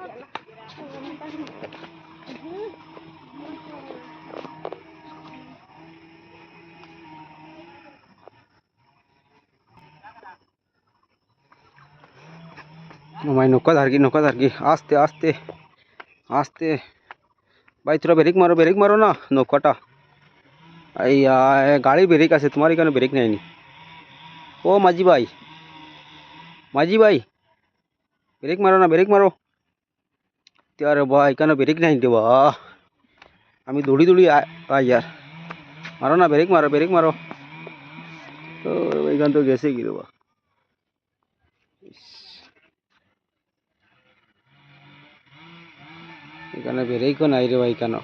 भाई नौका धार की नौका धार की आस्ते आस्ते आस्ते भाई तुरा ब्रेक मारो ब्रेक मारो ना नौकाटा अया गाड़ी ब्रेक आसे तुम्हारी क्या ब्रेक नहीं ओ माजी भाई माजी भाई ब्रेक मारो ना ब्रेक मारो মারো আরে ভাই, কেন ব্রেক নাই রে আমি দৌড়ি দৌড়ি আই यार মারো না ব্রেক মারো ব্রেক মারো। তো এখান তো গেছে কি রে বা। এখানে ব্রেকও নাই রে ভাই, কেন?